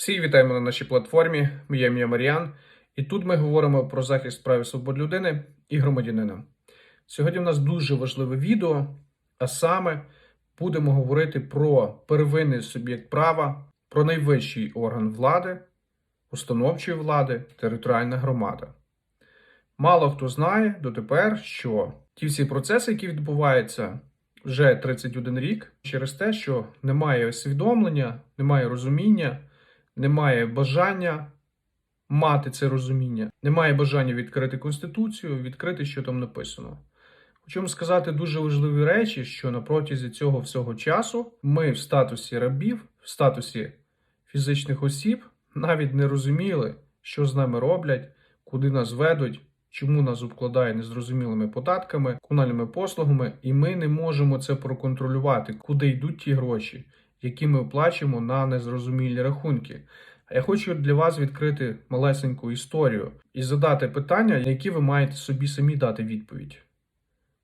Всі вітаємо на нашій платформі. Моє ім'я Маріан, і тут ми говоримо про захист прав і свобод людини і громадянина. Сьогодні в нас дуже важливе відео, а саме будемо говорити про первинний суб'єкт права, про найвищий орган влади, установчої влади, територіальна громада. Мало хто знає дотепер, що ті всі процеси, які відбуваються вже 31 рік, через те, що немає усвідомлення, немає розуміння, немає бажання мати це розуміння, немає бажання відкрити конституцію, відкрити, що там написано. Хочу сказати дуже важливі речі, що на протязі цього всього часу ми в статусі рабів, в статусі фізичних осіб навіть не розуміли, що з нами роблять, куди нас ведуть, чому нас обкладає незрозумілими податками, комунальними послугами, і ми не можемо це проконтролювати, куди йдуть ті гроші, які ми оплачуємо на незрозумілі рахунки. А я хочу для вас відкрити малесеньку історію і задати питання, які ви маєте собі самі дати відповідь.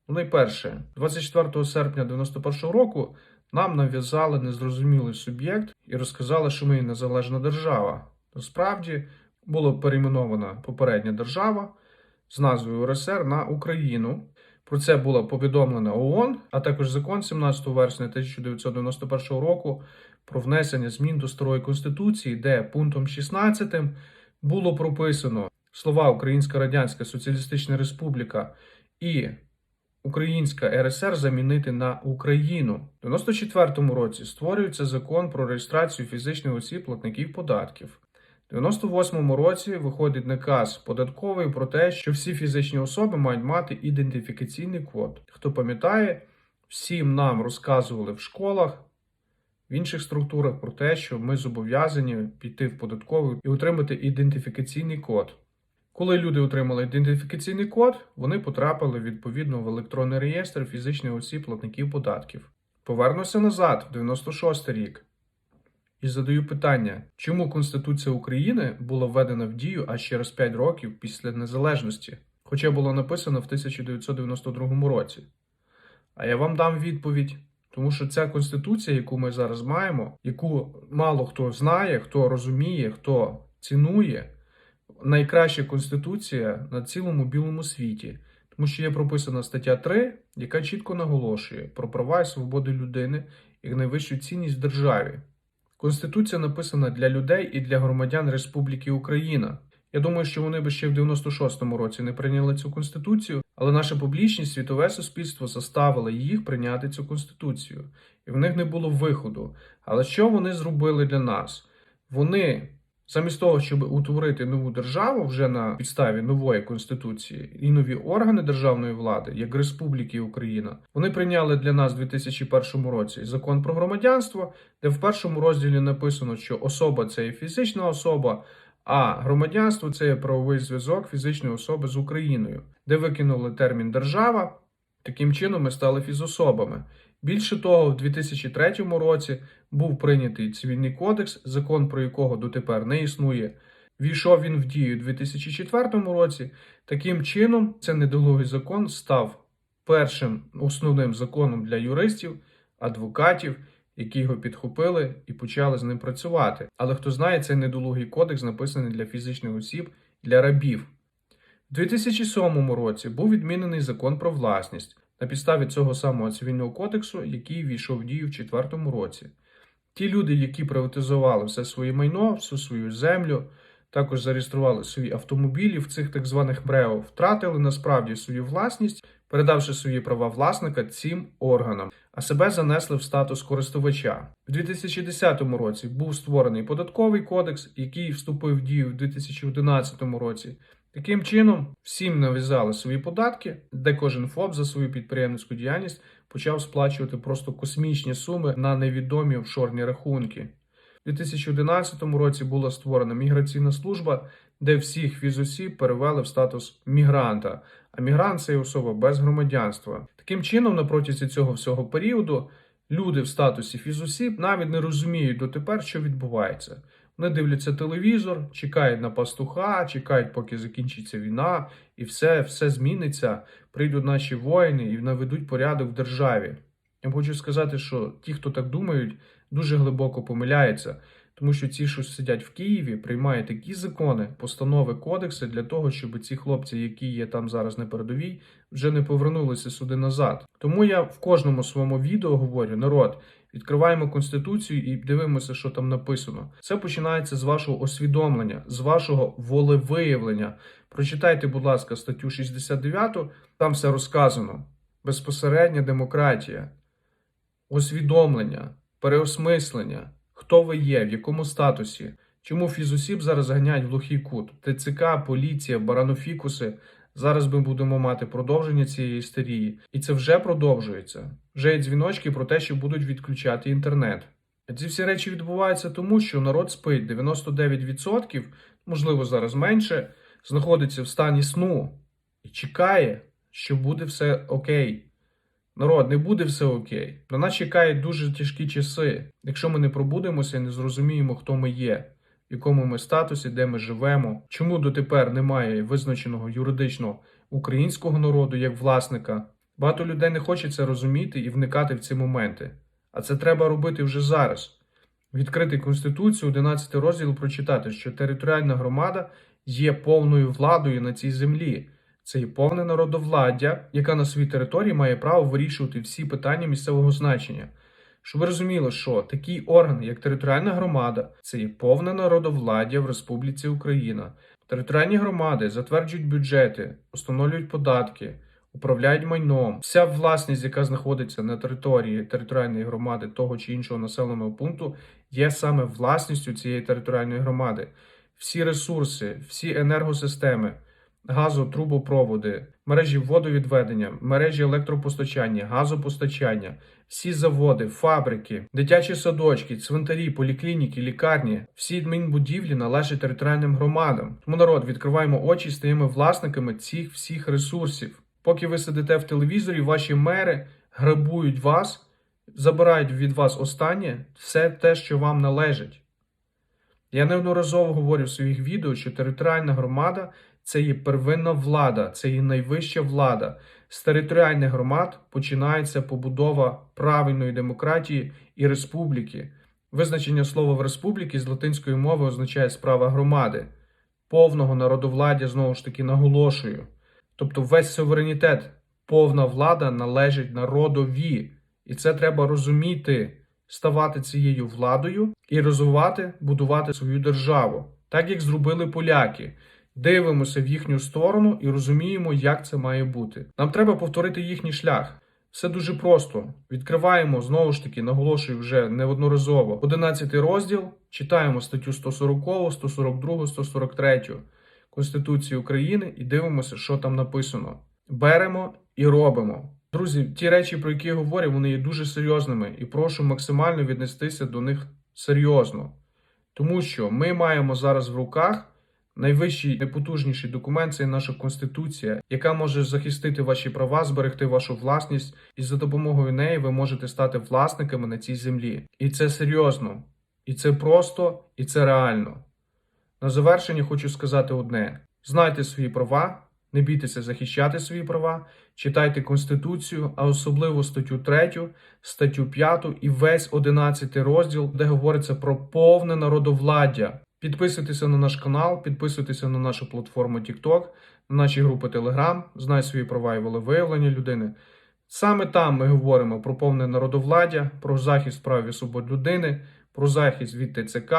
Ну, найперше, 24 серпня 91 року нам нав'язали незрозумілий суб'єкт і розказали, що ми незалежна держава. Насправді була перейменована попередня держава з назвою РСР на Україну. Про це було повідомлено ООН, а також закон 17 вересня 1991 року про внесення змін до старої конституції, де пунктом 16 було прописано слова Українська Радянська Соціалістична Республіка і Українська РСР замінити на Україну. У 94-му році створюється закон про реєстрацію фізичних осіб платників податків. У 98-му році виходить наказ податковий про те, що всі фізичні особи мають мати ідентифікаційний код. Хто пам'ятає, всім нам розказували в школах, в інших структурах про те, що ми зобов'язані піти в податковий і отримати ідентифікаційний код. Коли люди отримали ідентифікаційний код, вони потрапили відповідно в електронний реєстр фізичних осіб платників податків. Повернуся назад, в 96 рік. І задаю питання, чому Конституція України була введена в дію аж через 5 років після незалежності, хоча було написано в 1992 році. А я вам дам відповідь, тому що ця конституція, яку ми зараз маємо, яку мало хто знає, хто розуміє, хто цінує, найкраща конституція на цілому білому світі, тому що є прописана стаття 3, яка чітко наголошує про права і свободи людини як найвищу цінність в державі. Конституція написана для людей і для громадян Республіки Україна. Я думаю, що вони би ще в 96-му році не прийняли цю конституцію, але наша публічність, світове суспільство заставило їх прийняти цю конституцію, і в них не було виходу. Але що вони зробили для нас? Вони замість того, щоб утворити нову державу вже на підставі нової конституції і нові органи державної влади, як Республіки Україна, вони прийняли для нас у 2001 році закон про громадянство, де в першому розділі написано, що особа це є фізична особа. А громадянство це є правовий зв'язок фізичної особи з Україною, де викинули термін держава. Таким чином ми стали фізособами. Більше того, в 2003 році був прийнятий цивільний кодекс, закон про якого дотепер не існує. Війшов він в дію у 2004 році. Таким чином, цей недолугий закон став першим основним законом для юристів, адвокатів, які його підхопили і почали з ним працювати. Але хто знає, цей недолугий кодекс написаний для фізичних осіб, для рабів. У 2007 році був відмінений закон про власність на підставі цього самого цивільного кодексу, який війшов в дію в 2004 році. Ті люди, які приватизували все своє майно, всю свою землю, також зареєстрували свої автомобілі в цих так званих МРЕО, втратили насправді свою власність, передавши свої права власника цим органам, а себе занесли в статус користувача. У 2010 році був створений податковий кодекс, який вступив в дію в 2011 році. Таким чином, всім нав'язали свої податки, де кожен ФОП за свою підприємницьку діяльність почав сплачувати просто космічні суми на невідомі офшорні рахунки. У 2011 році була створена міграційна служба, де всіх візосіб перевели в статус мігранта. А мігрант це є особа без громадянства. Таким чином, на протязі цього всього періоду люди в статусі фізосіб навіть не розуміють дотепер, що відбувається. Вони дивляться телевізор, чекають на пастуха, чекають, поки закінчиться війна, і все, все зміниться. Прийдуть наші воїни і наведуть порядок в державі. Я хочу сказати, що ті, хто так думають, дуже глибоко помиляються, Тому що ці, що сидять в Києві, приймають такі закони, постанови, кодекси для того, щоб ці хлопці, які є там зараз на передовій, вже не повернулися сюди назад. Тому я в кожному своєму відео говорю: народ, відкриваємо конституцію і дивимося, що там написано. Це починається з вашого усвідомлення, з вашого волевиявлення. Прочитайте, будь ласка, статтю 69, там все розказано. Безпосередня демократія, усвідомлення, переосмислення, хто ви є, в якому статусі, чому фізосіб зараз ганяють в глухий кут, ТЦК, поліція, баранофікуси. Зараз ми будемо мати продовження цієї істерії, і це вже продовжується. Вже є дзвіночки про те, що будуть відключати інтернет. Ці всі речі відбуваються тому, що народ спить 99%, можливо, зараз менше, знаходиться в стані сну і чекає, що буде все окей. Народ, не буде все окей. На нас чекають дуже тяжкі часи, якщо ми не пробудемося і не зрозуміємо, хто ми є, в якому ми статусі, де ми живемо, чому дотепер немає визначеного юридичного українського народу як власника. Багато людей не хоче це розуміти і вникати в ці моменти. А це треба робити вже зараз. Відкрити Конституцію, 11 розділ прочитати, що територіальна громада є повною владою на цій землі. Це є повне народовладдя, яка на своїй території має право вирішувати всі питання місцевого значення. Щоб ви розуміли, що такий орган, як територіальна громада, це є повне народовладдя в Республіці Україна. Територіальні громади затверджують бюджети, установлюють податки, управляють майном. Вся власність, яка знаходиться на території територіальної громади того чи іншого населеного пункту, є саме власністю цієї територіальної громади. Всі ресурси, всі енергосистеми газотрубопроводи, мережі водовідведення, мережі електропостачання, газопостачання, всі заводи, фабрики, дитячі садочки, цвинтарі, поліклініки, лікарні, всі адмінбудівлі належать територіальним громадам. Тому народ відкриваємо очі, і стаємо власниками цих всіх ресурсів. Поки ви сидите в телевізорі, ваші мери грабують вас, забирають від вас останнє все те, що вам належить. Я неодноразово говорю в своїх відео, що територіальна громада це є первинна влада, це є найвища влада. З територіальних громад починається побудова правильної демократії і республіки. Визначення слова в республіки з латинської мови означає справа громади, повного народовладдя знову ж таки наголошую. Тобто весь суверенітет, повна влада належить народові. І це треба розуміти, ставати цією владою і розвивати, будувати свою державу, так як зробили поляки. Дивимося в їхню сторону і розуміємо, як це має бути. Нам треба повторити їхній шлях. Все дуже просто. Відкриваємо знову ж таки, наголошую вже неодноразово. 11 розділ, читаємо статтю 140, 142, 143 Конституції України і дивимося, що там написано. Беремо і робимо. Друзі, ті речі, про які я говорю, вони є дуже серйозними, і прошу максимально віднестися до них серйозно. Тому що ми маємо зараз в руках. Найвищий, найпотужніший документ це наша конституція, яка може захистити ваші права, зберегти вашу власність, і за допомогою неї ви можете стати власниками на цій землі. І це серйозно, і це просто, і це реально. На завершення хочу сказати одне: знайте свої права, не бійтеся захищати свої права, читайте Конституцію, а особливо статтю 3, статтю 5 і весь 11 розділ, де говориться про повне народовладдя. Підписуйтеся на наш канал, підписуйтеся на нашу платформу TikTok, на наші групи Telegram, знай свої права і волевиявлення людини. Саме там ми говоримо про повне народовладдя, про захист прав і свобод людини, про захист від ТЦК,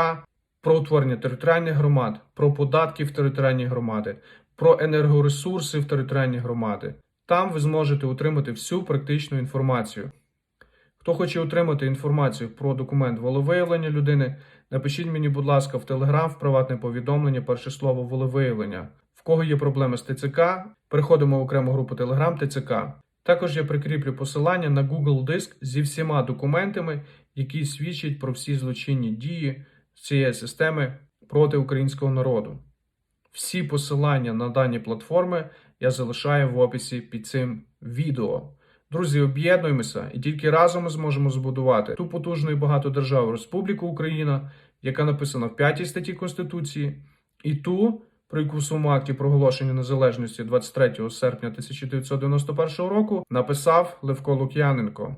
про утворення територіальних громад, про податки в територіальні громади, про енергоресурси в територіальні громади. Там ви зможете отримати всю практичну інформацію. Хто хоче отримати інформацію про документ волевиявлення людини, напишіть мені, будь ласка, в Телеграм, в приватне повідомлення, перше слово волевиявлення. В кого є проблеми з ТЦК, переходимо в окрему групу Телеграм ТЦК. Також я прикріплю посилання на Google Диск зі всіма документами, які свідчать про всі злочинні дії цієї системи проти українського народу. Всі посилання на дані платформи я залишаю в описі під цим відео. Друзі, об'єднуємося і тільки разом ми зможемо збудувати ту потужну і багату державу Республіку Україна, яка написана в 5 статті Конституції, і ту, про яку в своєму акті проголошення незалежності 23 серпня 1991 року написав Левко Лук'яненко.